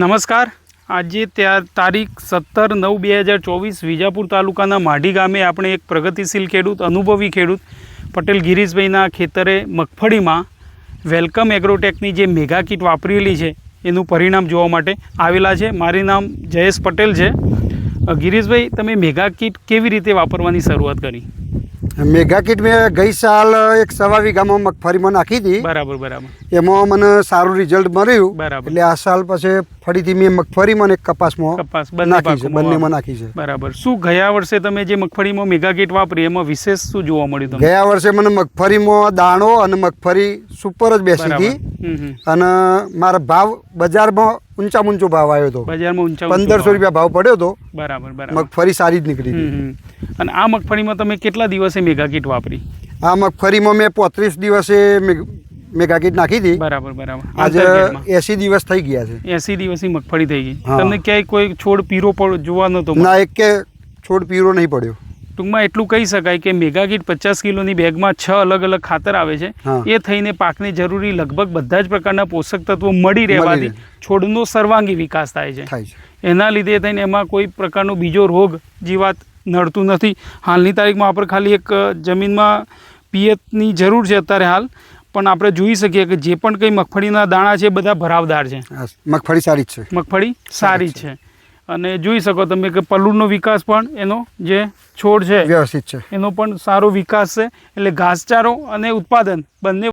નમસ્કાર. આજે ત્યાં તારીખ સત્તર નવ બે હજાર ચોવીસ વિજાપુર તાલુકાના માઢી ગામે આપણે એક પ્રગતિશીલ ખેડૂત, અનુભવી ખેડૂત પટેલ ગિરીશભાઈના ખેતરે મગફળીમાં વેલકમ એગ્રોટેકની જે મેગા કીટ વાપરેલી છે, એનું પરિણામ જોવા માટે આવેલા છે. મારું નામ જયેશ પટેલ છે. ગિરીશભાઈ, તમે મેગા કિટ કેવી રીતે વાપરવાની શરૂઆત કરી? મેગા કીટ મેં ગઈ સાલ એક સવા વીઘામાં મગફળીમાં નાખી હતી. બરાબર બરાબર. એમાં મને સારું રિઝલ્ટ મળ્યું. બરાબર. એટલે આ સાલ પછી ફરીથી મેં મગફળીમાં એક કપાસમાં કપાસ નાખી છે બંનેમાં નાખી છે. બરાબર. શું ગયા વર્ષે તમે જે મગફળીમાં મેગા કીટ વાપરી એમાં વિશેષ શું જોવા મળ્યું તમને? ગયા વર્ષે મને મગફળીમાં દાણો અને મગફળી સુપર જ બેસી હતી. અને મારા ભાવ બજારમાં ઊંચા ઊંચો ભાવ આવ્યો હતો. બજારમાં ઊંચા પંદરસો રૂપિયા ભાવ પડ્યો હતો. બરાબર બરાબર. મગફળી સારી જ નીકળી. અને આ મગફળીમાં તમે કેટલા દિવસે મેગા કીટ વાપરી. આ મગફળીમાં મેં પોત્રીસ દિવસે મેગ- કીટ નાખી હતી. બરાબર બરાબર. આજે. એસી દિવસ થઈ ગયા છે. એસી દિવસની મગફળી થઈ ગઈ. તમને ક્યાંય કોઈ છોડ પીરો જોવા નતો? ના એક કે છોડ પીરો નહીં પડ્યો. ટૂંકમાં એટલું કહી શકાય કે મેગા કીટ પચાસ કિલોની બેગમાં છ અલગ અલગ ખાતર આવે છે. એ થઈને પાકને જરૂરી લગભગ બધા જ પ્રકારના પોષક તત્વો મળી રહેવાથી છોડનો સર્વાંગી વિકાસ થાય છે. એના લીધે થઈને એમાં કોઈ પ્રકારનો બીજો રોગ જીવાત નડતું નથી. હાલની તારીખમાં આપણે ખાલી એક જમીનમાં પિયતની જરૂર છે અત્યારે હાલ. પણ આપણે જોઈ શકીએ કે જે પણ કંઈ મગફળીના દાણા છે બધા ભરાવદાર છે. મગફળી સારી જ છે. મગફળી સારી છે. અને જોઈ શકો તમે કે પલ્લુનો વિકાસ પણ એનો જે છોડ છે વ્યવસ્થિત છે. એનો પણ સારો વિકાસ છે. એટલે ઘાસચારો અને ઉત્પાદન બંને